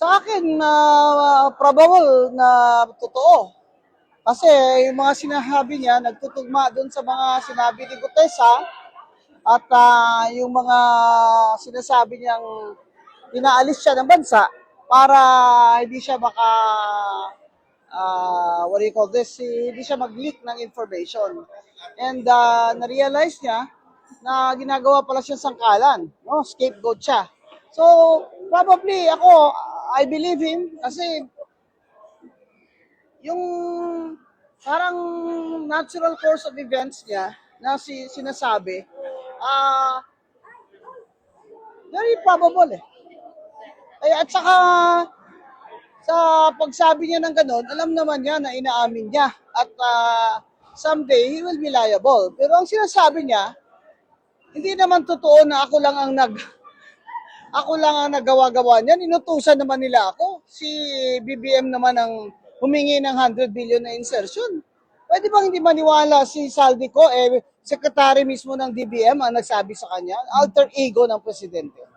Sa akin, na probable na totoo. Kasi yung mga sinasabi niya, nagtutugma doon sa mga sinabi ni Gutesa at ah, yung mga sinasabi niyang inaalis siya ng bansa para hindi siya maka ah, what do you call this, hindi siya mag-leak ng information. And uh, na-realize niya na ginagawa pala siya sangkalan, no? scapegoat siya. So, probably ako, I believe him kasi yung parang natural course of events niya na si, sinasabi, ah very probable eh. Ay, at saka, sa pagsabi niya ng ganun, alam naman niya na inaamin niya. At ah, someday, he will be liable. Pero ang sinasabi niya, hindi naman totoo na ako lang ang nag ako lang ang nagawa-gawa niyan. Inutusan naman nila ako. Si BBM naman ang humingi ng 100 billion na insertion. Pwede bang hindi maniwala si Saldico, eh, sekretary mismo ng DBM ang nagsabi sa kanya, alter ego ng presidente.